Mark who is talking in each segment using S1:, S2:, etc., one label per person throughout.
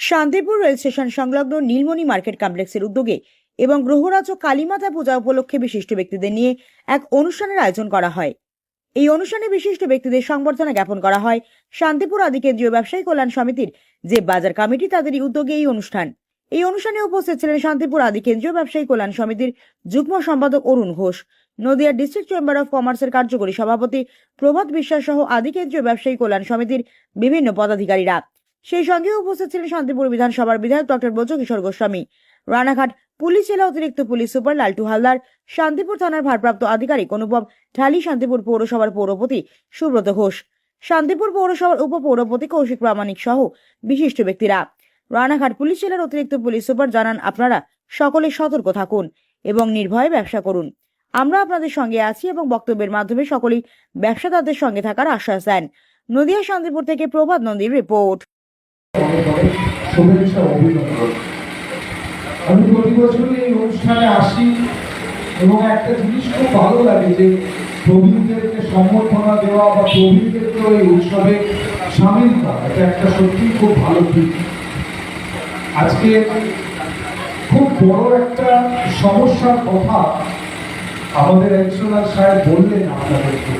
S1: Shantipur rail station সংলগ্ন নীলমণি market কমপ্লেক্সের উদ্যোগে এবং গ্রহরাজ ও কালীমাতা পূজা উপলক্ষে বিশিষ্ট ব্যক্তিদের নিয়ে এক অনুষ্ঠানের আয়োজন করা হয়। এই অনুষ্ঠানে বিশিষ্ট ব্যক্তিদের সংবর্ধনা জ্ঞাপন করা হয় শান্তিপুর আদি কেন্দ্রীয় ব্যবসায়ী কল্যাণ সমিতির যে বাজার কমিটি তাদেরই উদ্যোগে এই অনুষ্ঠান। এই অনুষ্ঠানে উপস্থিত ছিলেন শান্তিপুর আদি কেন্দ্রীয় ব্যবসায়ী কল্যাণ সমিতির যুগ্ম সম্পাদক Arun Ghosh Nadia district chamber of কমার্সের কার্যকরী সভাপতি প্রভাত বিশ্বাস সহ আদি কেন্দ্রীয় ব্যবসায়ী কল্যাণ সমিতির বিভিন্ন পদাধিকারীরা। সেই সঙ্গে উপস্থিত ছিলেন শান্তিপুর বিধানসভার বিধায়ক ডক্টর ব্রজকিশোর গোস্বামী। রানাঘাট পুলিশ জেলা অতিরিক্ত পুলিশ সুপার লালটু হালদার, শান্তিপুর থানার ভারপ্রাপ্ত আধিকারিক অনুপম ঢালি, শান্তিপুর পৌরসভার পৌরপতি সুব্রত ঘোষ। শান্তিপুর পৌরসভার উপপৌরপতি কৌশিক প্রামাণিক সহ বিশিষ্ট ব্যক্তিরা। রানাঘাট পুলিশ জেলার অতিরিক্ত পুলিশ সুপার জানান, আপনারা সকলে সতর্ক থাকুন এবং নির্ভয়ে ব্যবসা করুন। আমরা আপনাদের সঙ্গে আছি এবং বক্তব্যের মাধ্যমে সকলেই ব্যবসাদারদের সঙ্গে থাকার আশ্বাস দেন। নদিয়া শান্তিপুর থেকে প্রভাত নন্দীর রিপোর্ট।
S2: আমি প্রতি বছরই এই অনুষ্ঠানে আসি এবং একটা জিনিস খুব ভালো লাগে যে প্রবীণদেরকে সম্বর্ধনা দেওয়া বা এই উৎসবে সামিল করা, এটা একটা সত্যি খুব ভালো দিক। আজকে খুব বড় একটা সমস্যার কথা আমাদের একজনার সাহেব বললেন আপনাদেরকে।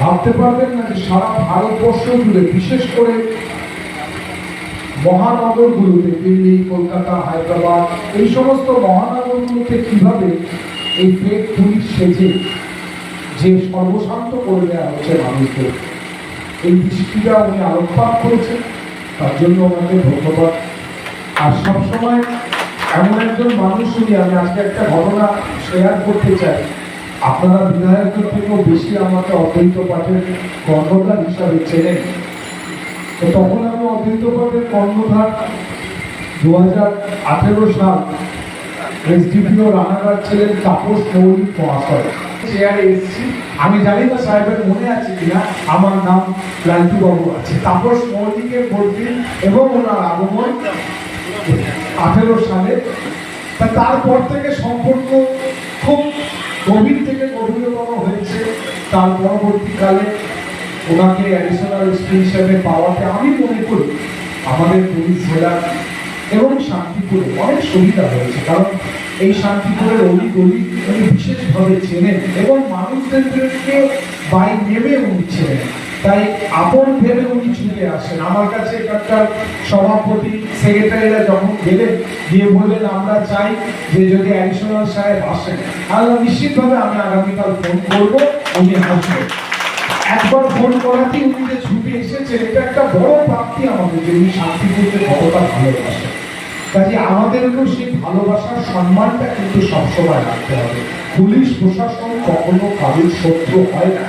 S2: ভাবতে পারবেন না যে সারা ভারতবর্ষ জুড়ে, বিশেষ করে মহানগরগুলোতে, দিল্লি, কলকাতা, হায়দ্রাবাদ, এই সমস্ত মহানগরগুলোতে কীভাবে এই ফেক পুলিশ সেজে যে সর্বশান্ত করে দেওয়া হচ্ছে মানুষদের, এই দৃষ্টিটা উনি আলোকপাত করেছেন, তার জন্য ওনাকে ধন্যবাদ। আর সবসময় এমন একজন মানুষ উনি, আমি আজকে একটা ঘটনা শেয়ার করতে চাই। আপনারা বিধায়কের থেকেও বেশি আমাকে অদ্বৈত পাঠের কর্মদার হিসাবে চেনেন। তো তখন আমি অদ্বৈত পাঠের কর্মধার দু হাজার আঠেরো সাল এসডিপিও রানাঘাট ছিলেন তাপস মৌলিক মহাশয়। চেয়ারে এসেছি। আমি জানি না সাহেবের মনে আছে কিনা আমার নাম লালটু বাবু আছে। তাপস মৌলিকের বদলি এবং ওনার আগমন আঠেরো সালে। তা তারপর থেকে সম্পর্ক খুব গভীর থেকে গভীরতম হয়েছে তার পরবর্তীকালে। ওনাকে অ্যাডিশনাল এসপি হিসেবে পাওয়াতে আমি মনে করি আমাদের পুলিশ জেলা এবং শান্তিপুরে অনেক সুবিধা হয়েছে। কারণ এই শান্তিপুরের অলি গলি উনি বিশেষভাবে চেনেন এবং মানুষদেরকে বাই নেমে উনি চেনেন। তাই আপন ভেবে উনি ছুটে আসেন। আমার কাছে এখানকার সভাপতি সেক্রেটারিরা যখন গেলেন, গিয়ে বললেন, আমরা চাই যে যদি অ্যাডিশনাল সাহেব আসেন, তাহলে নিশ্চিতভাবে আমি আগামীকাল ফোন করব, উনি আসবেন। একবার ফোন করাতেই উনি যে ছুটে এসেছেন, এটা একটা বড় প্রাপ্তি আমাদের যে উনি শান্তিপুরকে কতটা ভালোবাসেন। কাজে আমাদেরকেও সেই ভালোবাসার সম্মানটা কিন্তু সবসময় রাখতে হবে। পুলিশ, প্রশাসন কখনো কারোর শত্রু হয় না।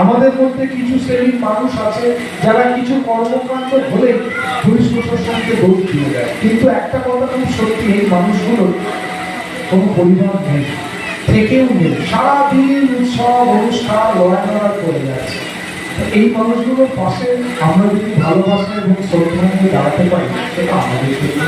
S2: আমাদের মধ্যে কিছু শ্রেণির মানুষ আছে, যারা কিছু কর্মকাণ্ড হলে পুলিশ প্রশাসনকে দোষ দিয়ে দেয়। কিন্তু একটা কথা খুব সত্যি, এই মানুষগুলোর কোনো পরিমাণ নেই। থেকেও নেই। সারাদিন সব অনুষ্ঠান লড়াইড়া করে যাচ্ছে। এই মানুষগুলোর পাশে আমরা যদি ভালোবাসা এবং শ্রদ্ধা নিয়ে দাঁড়াতে পারি, সেটা আমাদের জন্য।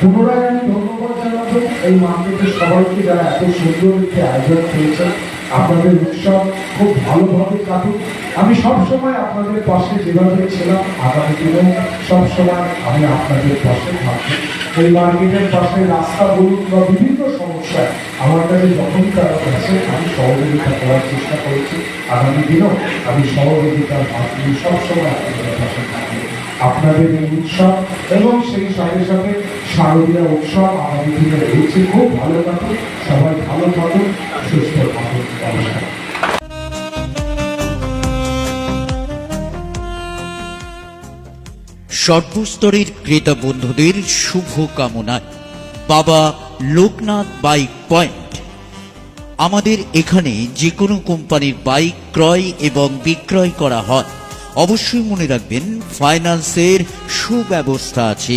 S2: পুনরায় আমি ধন্যবাদ জানাব এই মার্কেটের সবাইকে যারা এত সুন্দর একটি আয়োজন করেছেন। আপনাদের উৎসব খুব ভালোভাবে কাটুক। আমি সবসময় আপনাদের পাশে যেভাবে ছিলাম আগামী দিনেও সবসময় আমি আপনাদের পাশে থাকব। এই মার্কেটের পাশে রাস্তা বলুন বা বিভিন্ন সমস্যায় আমার কাছে যখনই তারা গেছে আমি সহযোগিতা করার চেষ্টা করেছি। আগামী দিনেও আমি সহযোগিতার মাধ্যমে সবসময় আপনাদের পাশে থাকব। আপনাদের এই উৎসব এবং সেই সাথে সাথে শারদীয় উৎসব আগামী দিনে রয়েছে। খুব ভালো কাটুক সবাই ভালো থাকুন, সুস্থ থাকুন। নমস্কার।
S3: সর্বস্তরের ক্রেতা বন্ধুদের শুভ কামনায় বাবা লোকনাথ বাইক পয়েন্ট। আমাদের এখানে যে কোনো কোম্পানির বাইক ক্রয় এবং বিক্রয় করা হয়। অবশ্যই মনে রাখবেন, ফাইন্যান্সের সুব্যবস্থা আছে।